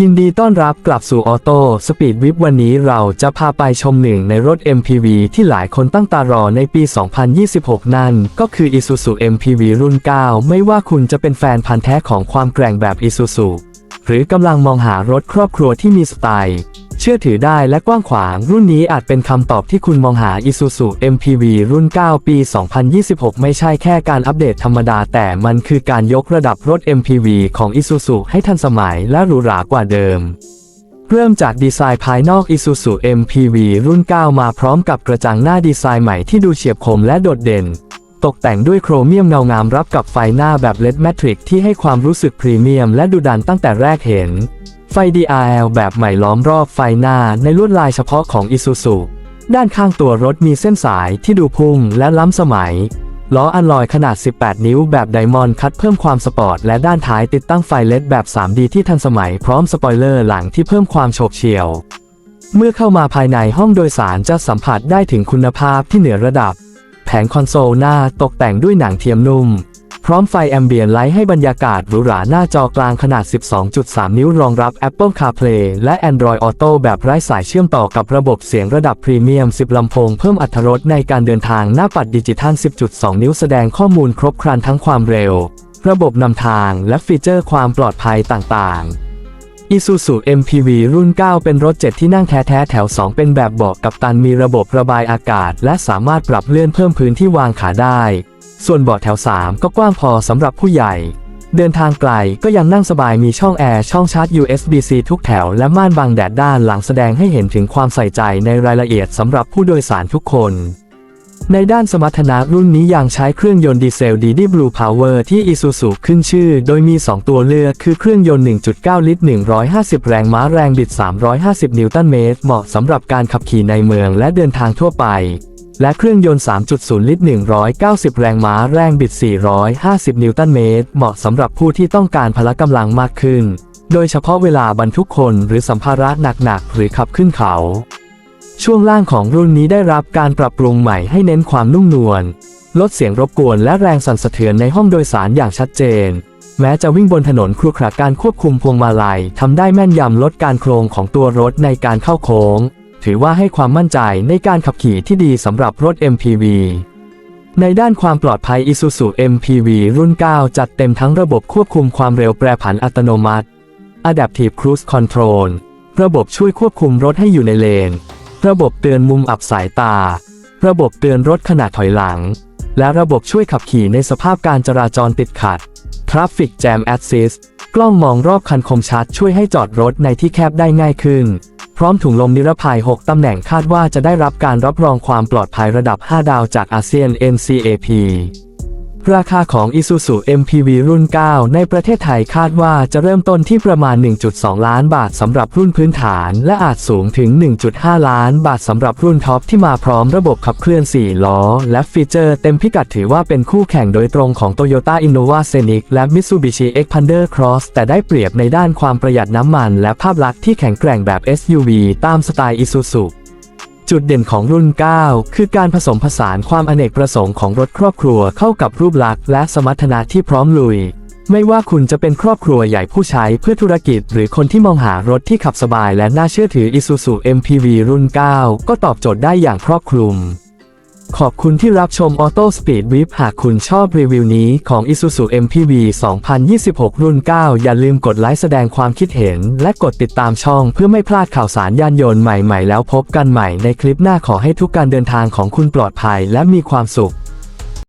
ยินดีต้อนรับกลับสู่ออโต้สปีดวิบวันนี้เราจะพาไปชมหนึ่งในรถ MPV ที่หลายคนตั้งตารอในปี 2026 นั่น ก็คือ Isuzu MPV รุ่น 9 ไม่ว่าคุณจะเป็นแฟนพันธ์แท้ของความแกร่งแบบ Isuzu หรือกำลังมองหารถครอบครัวที่มีสไตล์ เชื่อถือได้และกว้างขวาง รุ่นนี้อาจเป็นคำตอบที่คุณมองหา Isuzu MPV รุ่น 9 ปี 2026 ไม่ใช่แค่การอัปเดตธรรมดา แต่มันคือการยกระดับรถ MPV ของ Isuzu ให้ทันสมัยและหรูหรากว่าเดิมเริ่มจากดีไซน์ภายนอก Isuzu MPV รุ่น 9 มาพร้อมกับกระจังหน้าดีไซน์ใหม่ที่ดูเฉียบคมและโดดเด่น ตกแต่งด้วยโครเมียมเงางามรับกับไฟหน้าแบบ LED Matrix ที่ให้ความรู้สึกพรีเมียมและดุดันตั้งแต่แรกเห็น ไฟ DRL แบบใหม่ล้อมรอบไฟหน้าในลวดลายเฉพาะของ Isuzu ด้านข้างตัวรถมีเส้นสายที่ดูพุ่งและล้ำสมัย ล้ออัลลอยขนาด 18 นิ้วแบบไดมอนด์คัดเพิ่มความสปอร์ต และด้านท้ายติดตั้งไฟเลดแบบ 3D ที่ทันสมัยพร้อมสปอยเลอร์หลังที่เพิ่มความโฉบเฉี่ยว เมื่อเข้ามาภายในห้องโดยสารจะสัมผัสได้ถึงคุณภาพที่เหนือระดับ แผงคอนโซลหน้าตกแต่งด้วยหนังเทียมนุ่ม พร้อมไฟแอมเบียนไลท์ให้บรรยากาศหรูหราหน้าจอกลางขนาด 12.3 นิ้วรองรับ Apple CarPlay และ Android Auto แบบไร้สายเชื่อมต่อกับระบบเสียงระดับพรีเมียม 10 ลำโพงเพิ่มอรรถรสในการเดินทางหน้าปัดดิจิทัล 10.2 นิ้วแสดงข้อมูลครบครันทั้งความเร็ว ระบบนำทางและฟีเจอร์ความปลอดภัยต่างๆ Isuzu MPV รุ่น 9 เป็นรถ 7 ที่นั่งแท้ ๆ แถว 2 เป็นแบบเบาะกับตันมีระบบระบายอากาศ และสามารถปรับเลื่อนเพิ่มพื้นที่วางขาได้ ส่วนเบาะแถว 3 ก็กว้างพอสำหรับผู้ใหญ่ เดินทางไกลก็ยังนั่งสบายมีช่องแอร์ ช่องชาร์จ USB-C ทุกแถว และม่านบังแดดด้านหลังแสดงให้เห็นถึงความใส่ใจในรายละเอียดสำหรับผู้โดยสารทุกคน ในด้านสมรรถนะรุ่นนี้ยังใช้เครื่องยนต์ดีเซล DD Blue Power ที่ Isuzu ขึ้นชื่อ โดยมี 2 ตัวเลือกคือเครื่องยนต์ 1.9 ลิตร 150 แรงม้าแรงบิด 350 นิวตันเมตร เหมาะสำหรับการขับขี่ในเมืองและเดินทางทั่วไป และเครื่องยนต์ 3.0 ลิตร 190 แรงม้าแรงบิด 450 นิวตันเมตร เหมาะสำหรับผู้ที่ต้องการพละกำลังมากขึ้น โดยเฉพาะเวลาบรรทุกคนหรือสัมภาระหนักๆหรือขับขึ้นเขา ช่วงล่างของรุ่นนี้ได้รับการปรับปรุงใหม่ให้เน้นความนุ่มนวล ลดเสียงรบกวนและแรงสั่นสะเทือนในห้องโดยสารอย่างชัดเจน แม้จะวิ่งบนถนนครุขระการควบคุมพวงมาลัยทำได้แม่นยำลดการโครงของตัวรถในการเข้าโค้ง ถือว่าให้ความมั่นใจในการขับขี่ที่ดีสำหรับรถ MPV ในด้านความปลอดภัย Isuzu MPV รุ่น 9 จัดเต็มทั้งระบบควบคุมความเร็วแปรผันอัตโนมัติ Adaptive Cruise Control ระบบช่วยควบคุมรถให้อยู่ในเลน ระบบเตือนมุมอับสายตา ระบบเตือนรถขณะถอยหลัง และระบบช่วยขับขี่ในสภาพการจราจรติดขัด Traffic Jam Assist กล้องมองรอบคันคมชัดช่วยให้จอดรถในที่แคบได้ง่ายขึ้น พร้อมถุงลมนิรภัย 6 ตำแหน่งคาดว่าจะได้รับการรับรองความปลอดภัยระดับ 5 ดาวจากอาเซียน NCAP ราคาของ Isuzu MPV รุ่น 9 ในประเทศไทยคาดว่าจะเริ่มต้นที่ประมาณ 1.2 ล้านบาทสำหรับรุ่นพื้นฐาน และอาจสูงถึง 1.5 ล้านบาทสำหรับรุ่นท็อปที่มาพร้อมระบบขับเคลื่อน 4 ล้อ และฟีเจอร์เต็มพิกัดถือว่าเป็นคู่แข่งโดยตรงของ Toyota Innova Scenic และ Mitsubishi Xpander Cross แต่ได้เปรียบในด้านความประหยัดน้ำมัน และภาพลักษณ์ที่แข็งแกร่งแบบ SUV ตามสไตล์ Isuzu จุดเด่นของรุ่น 9 คือการผสมผสานความอเนกประสงค์ของรถครอบครัวเข้ากับรูปลักษณ์และสมรรถนะที่พร้อมลุย ไม่ว่าคุณจะเป็นครอบครัวใหญ่ผู้ใช้เพื่อธุรกิจ หรือคนที่มองหารถที่ขับสบายและน่าเชื่อถือ Isuzu MPV รุ่น 9 ก็ตอบโจทย์ได้อย่างครอบคลุม ขอบคุณที่รับชม Auto Speed w i p หากคุณชอบรีวิวนี้ของ Isuzu MPV 2026 รุ่น 9 อย่าลืมกดไลค์แสดงความคิดเห็น และกดติดตามช่องเพื่อไม่พลาดข่าวสารยานยนต์ใหม่ๆ แล้วพบกันใหม่ในคลิปหน้าขอให้ทุกการเดินทางของคุณปลอดภัยและมีความสุข